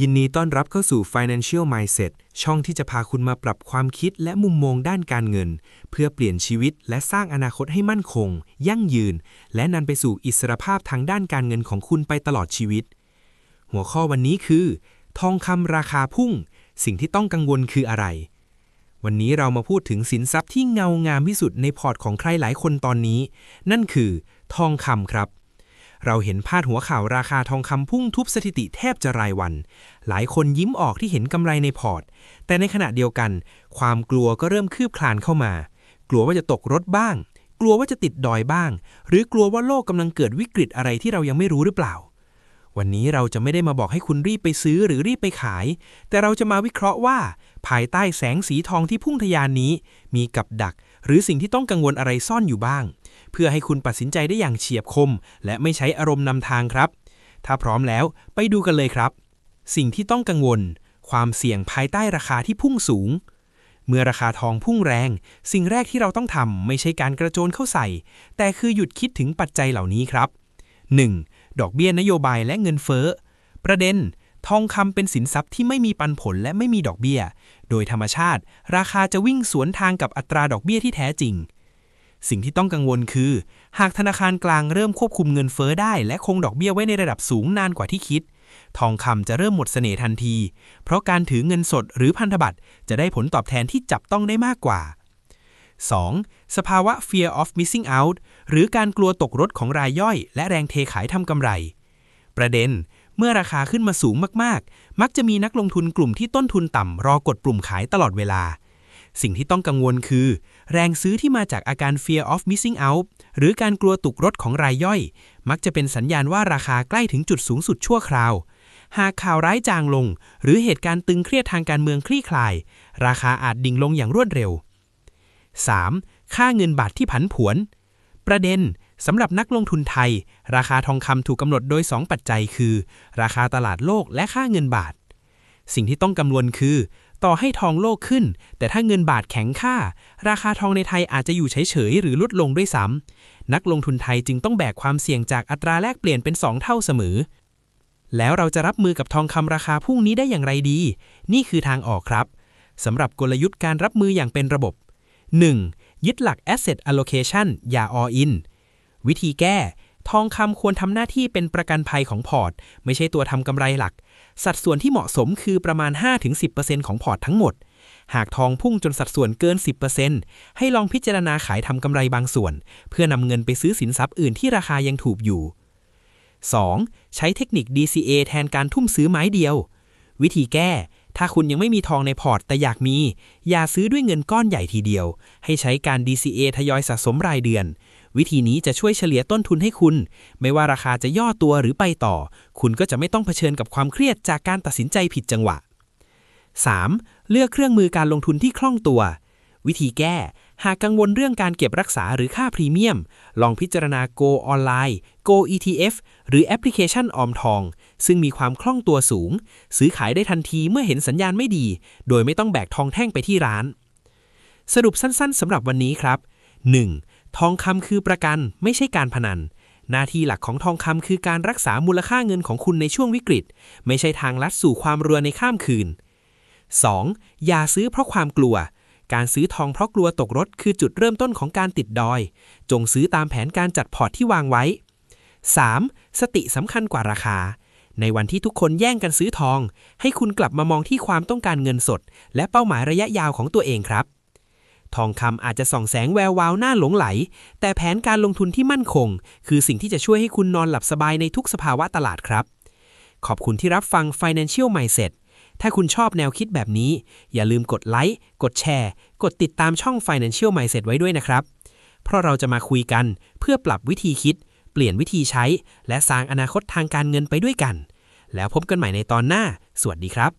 ยินดีต้อนรับเข้าสู่ Financial Mindset ช่องที่จะพาคุณมาปรับความคิดและมุมมองด้านการเงิน เพื่อเปลี่ยนชีวิตและสร้างอนาคตให้มั่นคง ยั่งยืน และนำไปสู่อิสรภาพทางด้านการเงินของคุณไปตลอดชีวิต หัวข้อวันนี้คือ ทองคำราคาพุ่ง สิ่งที่ต้องกังวลคืออะไร วันนี้เรามาพูดถึงสินทรัพย์ที่เงางามที่สุดในพอร์ตของใครหลายคนตอนนี้ นั่นคือ ทองคำครับ เราเห็นพาดหัวข่าวราคาทองคำพุ่งทุบสถิติแทบจะรายวัน หลายคนยิ้มออกที่เห็นกำไรในพอร์ต แต่ในขณะเดียวกัน ความกลัวก็เริ่มคืบคลานเข้ามา กลัวว่าจะตกรถบ้าง กลัวว่าจะติดดอยบ้าง หรือกลัวว่าโลกกำลังเกิดวิกฤตอะไรที่เรายังไม่รู้หรือเปล่า วันนี้เราจะไม่ได้มาบอกให้คุณรีบไปซื้อหรือรีบไปขาย แต่เราจะมาวิเคราะห์ว่า ภายใต้แสงสีทองที่พุ่งทะยานนี้ มีกับดัก หรือสิ่งที่ต้องกังวลอะไรซ่อนอยู่บ้าง เพื่อให้คุณตัดสินใจได้อย่างเฉียบคม และไม่ใช้อารมณ์นำทางครับ ถ้าพร้อมแล้วไปดูกันเลยครับ สิ่งที่ต้องกังวล ความเสี่ยงภายใต้ราคาที่พุ่งสูง เมื่อราคาทองพุ่งแรง สิ่งแรกที่เราต้องทำไม่ใช่การกระโจนเข้าใส่ แต่คือหยุดคิดถึงปัจจัยเหล่านี้ครับ 1. ดอกเบี้ยนโยบายและเงินเฟ้อ ประเด็น ทองคำเป็นสินทรัพย์ที่ไม่มีปันผลและไม่มีดอกเบี้ย โดยธรรมชาติ ราคาจะวิ่งสวนทางกับอัตราดอกเบี้ยที่แท้จริง สิ่งที่ต้องกังวลคือ หากธนาคารกลางเริ่มควบคุมเงินเฟ้อได้ และคงดอกเบี้ยไว้ในระดับสูงนานกว่าที่คิด ทองคำจะเริ่มหมดเสน่ห์ทันที เพราะการถือเงินสดหรือพันธบัตรจะได้ผลตอบแทนที่จับต้องได้มากกว่า 2. สภาวะ fear of missing out หรือการกลัวตกรถของรายย่อย และแรงเทขายทำกำไร ประเด็น เมื่อราคาขึ้นมาสูงมากๆ มักจะมีนักลงทุนกลุ่มที่ต้นทุนต่ำรอกดปุ่มขายตลอดเวลา สิ่งที่ต้องกังวลคือ แรงซื้อที่มาจากอาการ fear of missing out หรือการกลัวตกรถของรายย่อย มักจะเป็นสัญญาณว่าราคาใกล้ถึงจุดสูงสุดชั่วคราว หากข่าวร้ายจางลง หรือเหตุการณ์ตึงเครียดทางการเมืองคลี่คลาย ราคาอาจดิ่งลงอย่างรวดเร็ว 3. ค่าเงินบาทที่ผันผวน ประเด็นสำหรับนักลงทุนไทย ราคาทองคำถูกกำหนดโดย 2 ปัจจัยคือ ราคาตลาดโลกและค่าเงินบาท สิ่งที่ต้องกำวลคือต่อให้ทองโลกขึ้น แต่ถ้าเงินบาทแข็งค่า ราคาทองในไทยอาจจะอยู่เฉยๆหรือลดลงด้วยซ้ำนักลงทุนไทยจึงต้องแบกความเสี่ยงจากอัตราแลกเปลี่ยนเป็น 2 เท่าเสมอ แล้วเราจะรับมือกับทองคำราคาพุ่งนี้ได้อย่างไรดี นี่คือทางออกครับสำหรับกลยุทธ์การรับมืออย่างเป็นระบบ 1. ยึดหลัก asset allocation อย่า all in วิธีแก้ ทองคำควรทำหน้าที่เป็นประกันภัยของพอร์ต ไม่ใช่ตัวทำกำไรหลัก สัดส่วนที่เหมาะสมคือประมาณ 5-10%ของพอร์ตทั้งหมด หากทองพุ่งจนสัดส่วนเกิน 10%ให้ลองพิจารณาขายทำกำไรบางส่วน เพื่อนำเงินไปซื้อสินทรัพย์อื่นที่ราคายังถูกอยู่ 2. ใช้เทคนิค DCA แทนการทุ่มซื้อไม้เดียว วิธีแก้ ถ้าคุณยังไม่มีทองในพอร์ตแต่อยากมี อย่าซื้อด้วยเงินก้อนใหญ่ทีเดียว ให้ใช้การ DCA ทยอยสะสมรายเดือน วิธีนี้จะช่วยเฉลี่ยต้นทุนให้คุณ ไม่ว่าราคาจะย่อตัวหรือไปต่อ คุณก็จะไม่ต้องเผชิญกับความเครียดจากการตัดสินใจผิดจังหวะ 3. เลือกเครื่องมือการลงทุนที่คล่องตัว วิธีแก้ หากกังวลเรื่องการเก็บรักษาหรือค่าพรีเมียม ลองพิจารณา Go ออนไลน์ Go ETF หรือแอปพลิเคชันออมทอง ซึ่งมีความคล่องตัวสูง ซื้อขายได้ทันทีเมื่อเห็นสัญญาณไม่ดี โดยไม่ต้องแบกทองแท่งไปที่ร้าน สรุปสั้นๆสำหรับวันนี้ครับ 1. ทองคำคือประกันไม่ใช่การพนัน หน้าที่หลักของทองคำคือการรักษามูลค่าเงินของคุณในช่วงวิกฤต ไม่ใช่ทางลัดสู่ความรวยในข้ามคืน 2. อย่าซื้อเพราะความกลัว การซื้อทองเพราะกลัวตกรถคือจุดเริ่มต้นของการติดดอย จงซื้อตามแผนการจัดพอร์ตที่วางไว้ 3. สติสำคัญกว่าราคา ในวันที่ทุกคนแย่งกันซื้อทอง ให้คุณกลับมามองที่ความต้องการเงินสด และเป้าหมายระยะยาวของตัวเองครับ ทองคำอาจจะส่องแสงแวววาวน้าหลงไหล แต่แผนการลงทุนที่มั่นคง คือสิ่งที่จะช่วยให้คุณนอนหลับสบายในทุกสภาวะตลาดครับ ขอบคุณที่รับฟัง Financial Mindset ถ้าคุณชอบแนวคิดแบบนี้ อย่าลืมกดไลค์ กดแชร์ กดติดตามช่อง Financial Mindset ไว้ด้วยนะครับ เพราะเราจะมาคุยกันเพื่อปรับวิธีคิด เปลี่ยนวิธีใช้ และสร้างอนาคตทางการเงินไปด้วยกัน แล้วพบกันใหม่ในตอนหน้า สวัสดีครับ